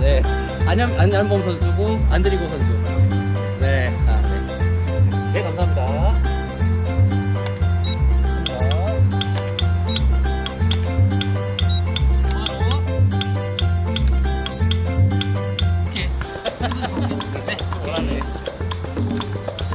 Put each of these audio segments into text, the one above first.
네. 안녕 안녕봉 선수고 안드리고 선수. 네. 아, 네. 네, 감사합니다.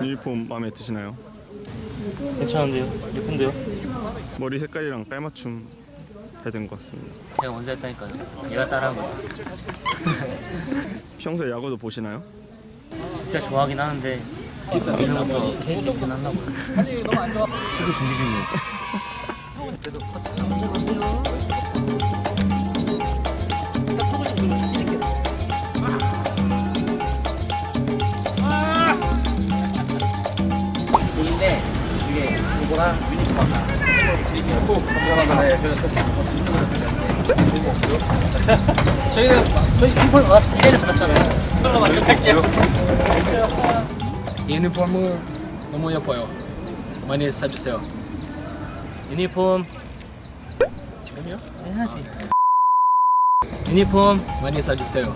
유니폼 마음에 드시나요? 괜찮은데요? 예쁜데요? 머리 색깔이랑 깔맞춤 해야 된것 같습니다. 제가 먼저 했다니까요. 얘가 따라한 거죠. 평소에 야구도 보시나요? 진짜 좋아하긴 하는데 오늘부터 케이크 끝났나고요. 시도 준비 중이에요. 인데 이게 이거랑 유니폼 하나 드릴게요. 꼭 감사합니다. 네, 저는 저희는 저희 유니폼 L을 받았잖아요. 그걸로 만족할게요. 유니폼은 너무 예뻐요. 많이 사주세요. 유니폼 지금요? 해야지. 유니폼 많이 사주세요.